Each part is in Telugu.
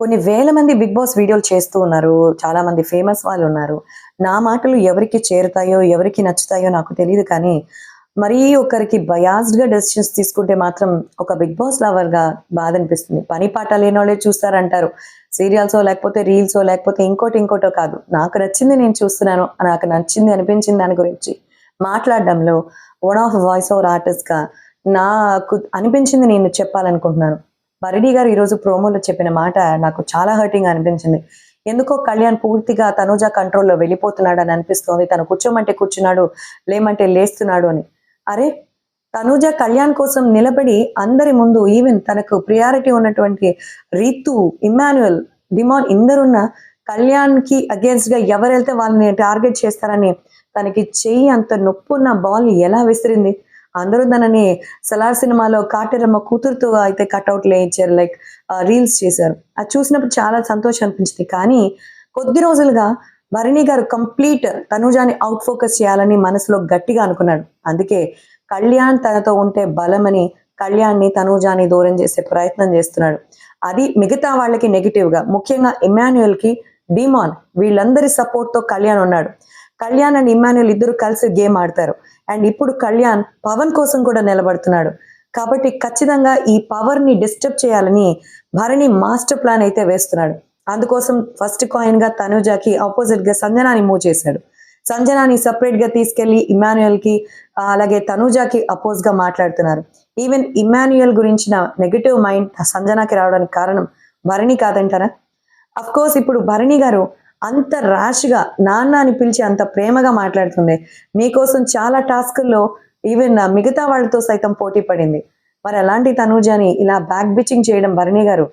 కొన్ని వేల మంది బిగ్ బాస్ వీడియోలు చేస్తూ ఉన్నారు. చాలా మంది ఫేమస్ వాళ్ళు ఉన్నారు. నా మాటలు ఎవరికి చేరుతాయో ఎవరికి నచ్చుతాయో నాకు తెలియదు కానీ మరీ ఒకరికి బయాస్డ్గా డెసిషన్స్ తీసుకుంటే మాత్రం ఒక బిగ్ బాస్ లవర్గా బాధ అనిపిస్తుంది. పని పాట లేని వాళ్ళే చూస్తారంటారు. సీరియల్సో లేకపోతే రీల్సో లేకపోతే ఇంకోటి ఇంకోటో కాదు. నాకు నచ్చింది నేను చూస్తున్నాను. నాకు నచ్చింది అనిపించింది దాని గురించి మాట్లాడడంలో వన్ ఆఫ్ వాయిస్ ఓవర్ ఆర్టిస్ట్గా నాకు అనిపించింది నేను చెప్పాలనుకుంటున్నాను. భరణి గారు ఈరోజు ప్రోమోలో చెప్పిన మాట నాకు చాలా హర్టింగ్ అనిపించింది. ఎందుకో కళ్యాణ్ పూర్తిగా తనుజ కంట్రోల్లో వెళ్ళిపోతున్నాడు అని అనిపిస్తోంది. తను కూర్చోమంటే కూర్చున్నాడు లేమంటే లేస్తున్నాడు అని. అరే తనుజ కళ్యాణ్ కోసం నిలబడి అందరి ముందు ఈవెన్ తనకు ప్రియారిటీ ఉన్నటువంటి రీతు ఇమాన్యుయల్ డిమాన్ ఇందరున్న కళ్యాణ్కి అగేన్స్ట్గా ఎవరు వెళ్తే వాళ్ళని టార్గెట్ చేస్తారని తనకి చెయ్యి అంత నొప్పున్న బాల్ ఎలా విసిరింది? అందరూ తనని సలార్ సినిమాలో కాటేరమ్మ కూతురుతో అయితే కట్అవుట్ లేచారు లైక్ రీల్స్ చేశారు. అది చూసినప్పుడు చాలా సంతోషం అనిపించింది. కానీ కొద్ది రోజులుగా Bharani garu complete తనుజాని out focus చేయాలని మనసులో గట్టిగా అనుకున్నాడు. అందుకే కళ్యాణ్ తనతో ఉంటే బలమని కళ్యాణ్ని తనుజాని దూరం చేసే ప్రయత్నం చేస్తున్నాడు. అది మిగతా వాళ్ళకి నెగిటివ్గా ముఖ్యంగా ఇమాన్యుయల్కి డిమాన్ వీళ్ళందరి సపోర్ట్తో కళ్యాణ్ ఉన్నాడు. కళ్యాణ్ అండ్ ఇమాన్యుయల్ ఇద్దరు కలిసి గేమ్ ఆడతారు. అండ్ ఇప్పుడు కళ్యాణ్ పవన్ కోసం కూడా నిలబడుతున్నాడు. కాబట్టి ఖచ్చితంగా ఈ పవర్ని డిస్టర్బ్ చేయాలని భరణి మాస్టర్ ప్లాన్ అయితే వేస్తున్నాడు. అందుకోసం ఫస్ట్ కాయిన్గా తనుజాకి ఆపోజిట్గా సంజనాని మూవ్ చేశాడు. సంజనాని సపరేట్గా తీసుకెళ్ళి ఇమాన్యుయల్కి అలాగే తనుజాకి అపోజ్గా మాట్లాడుతున్నారు. ఈవెన్ ఇమాన్యుయల్ గురించిన నెగటివ్ మైండ్ సంజనాకి రావడానికి కారణం భరణి కాదంటారా? అఫ్ కోర్స్ ఇప్పుడు భరణి గారు అంత ర్యాష్గా నాన్న అని పిలిచి అంత ప్రేమగా మాట్లాడుతుంది మీకోసం చాలా టాస్కుల్లో ఈవెన్ మిగతా వాళ్ళతో సైతం పోటీ పడింది. మరి అలాంటి తనూజాని ఇలా బ్యాక్ బిచ్చింగ్ చేయడం భరణి గారు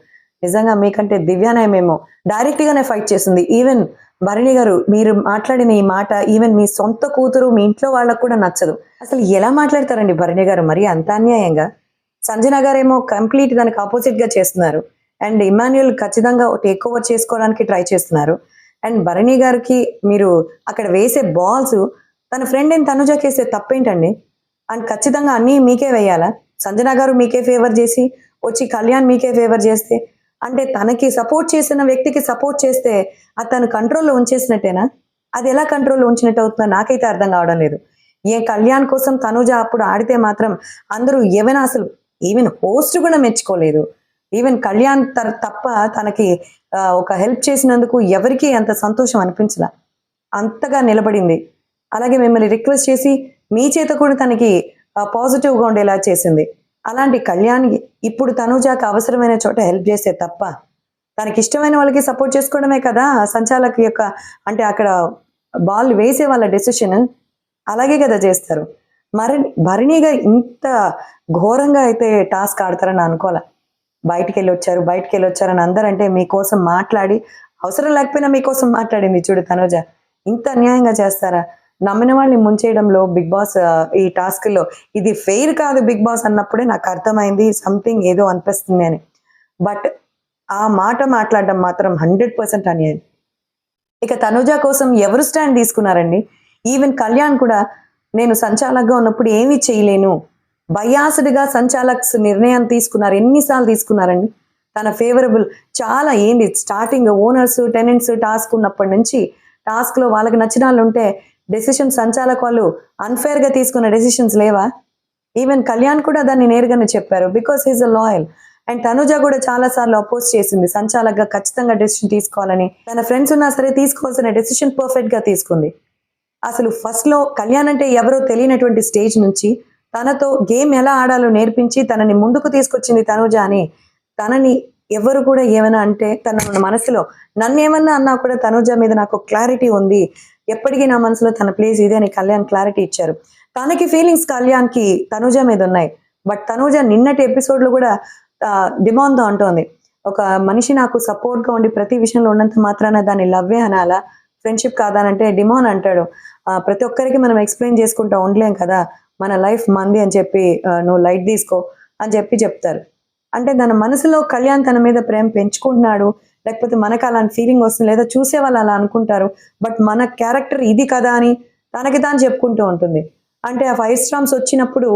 నిజంగా మీకంటే దివ్యానయమేమో డైరెక్ట్ గానే ఫైట్ చేసింది. ఈవెన్ భరణి గారు మీరు మాట్లాడిన ఈ మాట ఈవెన్ మీ సొంత కూతురు మీ ఇంట్లో వాళ్ళకు కూడా నచ్చదు. అసలు ఎలా మాట్లాడతారండి భరణి గారు? మరి అంత అన్యాయంగా? సంజన గారేమో కంప్లీట్ దానికి ఆపోజిట్గా చేస్తున్నారు. అండ్ ఇమాన్యుయల్ ఖచ్చితంగా టేక్ ఓవర్ చేసుకోవడానికి ట్రై చేస్తున్నారు. అండ్ భరణి గారికి మీరు అక్కడ వేసే బాల్స్ తన ఫ్రెండ్ అయిన తనుజాకి వేసే తప్పేంటండి? అండ్ ఖచ్చితంగా అన్నీ మీకే వేయాలా? సంజన గారు మీకే ఫేవర్ చేసి వచ్చి కళ్యాణ్ మీకే ఫేవర్ చేస్తే అంటే తనకి సపోర్ట్ చేసిన వ్యక్తికి సపోర్ట్ చేస్తే అది తను కంట్రోల్లో ఉంచేసినట్టేనా? అది ఎలా కంట్రోల్లో ఉంచినట్టు అవుతుందో నాకైతే అర్థం కావడం లేదు. ఏ కళ్యాణ్ కోసం తనుజ అప్పుడు ఆడితే మాత్రం అందరూ ఏమైనా అసలు ఈవెన్ హోస్ట్ కూడా మెచ్చుకోలేదు. ఈవెన్ కళ్యాణ్ తర్- తప్ప తనకి ఒక హెల్ప్ చేసినందుకు ఎవరికి అంత సంతోషం అనిపించలా. అంతగా నిలబడింది. అలాగే మిమ్మల్ని రిక్వెస్ట్ చేసి మీ చేత కూడా తనకి పాజిటివ్గా ఉండేలా చేసింది. అలాంటి కళ్యాణ్ ఇప్పుడు తనుజాకి అవసరమైన చోట హెల్ప్ చేస్తే తప్ప తనకి ఇష్టమైన వాళ్ళకి సపోర్ట్ చేసుకోవడమే కదా సంచాలక్ యొక్క అంటే అక్కడ బాల్ వేసే వాళ్ళ డెసిషన్ అలాగే కదా చేస్తారు. మరి భరణిగా ఇంత ఘోరంగా అయితే టాస్క్ ఆడతారని అనుకోలే బయటికి వెళ్ళి వచ్చారు బయటికి వెళ్ళి వచ్చారని అందరంటే మీకోసం మాట్లాడి అవసరం లేకపోయినా మీకోసం మాట్లాడింది చూడు తనుజ. ఇంత అన్యాయంగా చేస్తారా? నమ్మిన వాళ్ళని ముంచేయడంలో బిగ్ బాస్ ఈ టాస్క్లో ఇది ఫెయిర్ కాదు బిగ్ బాస్ అన్నప్పుడే నాకు అర్థమైంది సంథింగ్ ఏదో అనిపిస్తుంది అని. బట్ ఆ మాట మాట్లాడడం మాత్రం హండ్రెడ్ పర్సెంట్ అన్యాయం. ఇక తనుజ కోసం ఎవరు స్టాండ్ తీసుకున్నారండి? ఈవెన్ కళ్యాణ్ కూడా నేను సంచాలకుగా ఉన్నప్పుడు ఏమీ చేయలేను. బయాస్డ్గా సంచాలక్స్ నిర్ణయం తీసుకున్నారు. ఎన్నిసార్లు తీసుకున్నారండి? తన ఫేవరబుల్ చాలా ఏంది? స్టార్టింగ్ ఓనర్స్ టెనెంట్స్ టాస్క్ ఉన్నప్పటి నుంచి టాస్క్లో వాళ్ళకి నచ్చిన వాళ్ళు ఉంటే డెసిషన్ సంచాలక వాళ్ళు అన్ఫేర్గా తీసుకున్న డెసిషన్స్ లేవా? ఈవెన్ కళ్యాణ్ కూడా దాన్ని నేరుగానే చెప్పారు. Because is a loyal and Tanuja కూడా చాలా సార్లు అపోజ్ చేసింది. సంచాలకగా ఖచ్చితంగా డెసిషన్ తీసుకోవాలని. తన ఫ్రెండ్స్ ఉన్నా సరే తీసుకోవాల్సిన డెసిషన్ పర్ఫెక్ట్గా తీసుకుంది. అసలు ఫస్ట్లో కళ్యాణ్ అంటే ఎవరో తెలియనటువంటి స్టేజ్ నుంచి తనతో గేమ్ ఎలా ఆడాలో నేర్పించి తనని ముందుకు తీసుకొచ్చింది తనుజ అని తనని ఎవరు కూడా ఏమైనా అంటే తన మనసులో నన్ను ఏమన్నా అన్నా కూడా తనుజ మీద నాకు క్లారిటీ ఉంది. ఎప్పటికీ నా మనసులో తన ప్లేస్ ఇదే అని కళ్యాణ్ క్లారిటీ ఇచ్చారు. తనకి ఫీలింగ్స్ కళ్యాణ్కి తనుజ మీద ఉన్నాయి. బట్ తనుజ నిన్నటి ఎపిసోడ్లు కూడా డిమాండ్తో అంటోంది. ఒక మనిషి నాకు సపోర్ట్గా ఉండి ప్రతి విషయంలో ఉన్నంత మాత్రాన దాన్ని లవ్వే అనాలా? ఫ్రెండ్షిప్ కాదానంటే డిమాన్ అంటాడు. ప్రతి ఒక్కరికి మనం ఎక్స్ప్లెయిన్ చేసుకుంటా ఉండలేం కదా? మన లైఫ్ మంది అని చెప్పి నువ్వు లైట్ తీసుకో అని చెప్పి చెప్తారు. అంటే తన మనసులో కళ్యాణ్ తన మీద ప్రేమ పెంచుకుంటున్నాడు లేకపోతే మనకు అలాంటి ఫీలింగ్ వస్తుంది లేదా చూసే వాళ్ళు అలా అనుకుంటారు బట్ మన క్యారెక్టర్ ఇది కదా అని తనకి తాను చెప్పుకుంటూ ఉంటుంది. అంటే ఆ ఫైవ్ స్టామ్స్ వచ్చినప్పుడు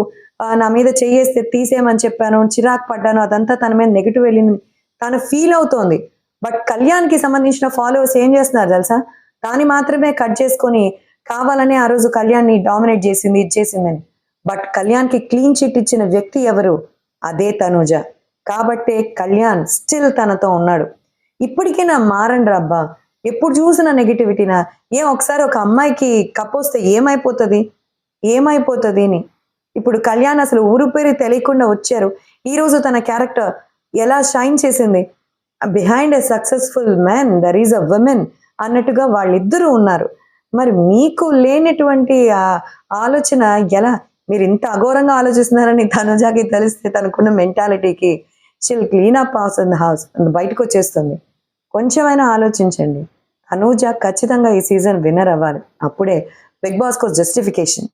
నా మీద చేయేస్తే తీసేయమని చెప్పాను చిరాకు పడ్డాను అదంతా తన మీద నెగిటివ్ వెళ్ళింది తను ఫీల్ అవుతోంది. బట్ కళ్యాణ్కి సంబంధించిన ఫాలోవర్స్ ఏం చేస్తున్నారు తెలుసా? దాన్ని మాత్రమే కట్ చేసుకొని కావాలనే ఆ రోజు కళ్యాణ్ని డామినేట్ చేసింది ఇది చేసిందని బట్ కళ్యాణ్కి క్లీన్ చిట్ ఇచ్చిన వ్యక్తి ఎవరు? అదే తనుజ. కాబట్టే కళ్యాణ్ స్టిల్ తనతో ఉన్నాడు. ఇప్పటికైనా మారండి రబ్బా. ఎప్పుడు చూసిన నెగిటివిటీనా? ఏం ఒకసారి ఒక అమ్మాయికి కప్పొస్తే ఏమైపోతుంది? ఏమైపోతుంది అని. ఇప్పుడు కళ్యాణ్ అసలు ఊరు పేరు తెలియకుండా వచ్చారు. ఈరోజు తన క్యారెక్టర్ ఎలా షైన్ చేసింది? Behind a successful man there is a woman అన్నట్టుగా వాళ్ళిద్దరూ ఉన్నారు. మరి మీకు లేనటువంటి ఆలోచన ఎలా? మీరు ఇంత అఘోరంగా ఆలోచిస్తున్నారని తనుజాకి తెలిస్తే తనకున్న మెంటాలిటీకి షిల్ క్లీన్ అప్ అవుతుంది హౌస్ బయటకు వచ్చేస్తుంది. కొంచెమైనా ఆలోచించండి. తనూజ ఖచ్చితంగా ఈ సీజన్ విన్నర్ అవ్వాలి. అప్పుడే బిగ్ బాస్కో జస్టిఫికేషన్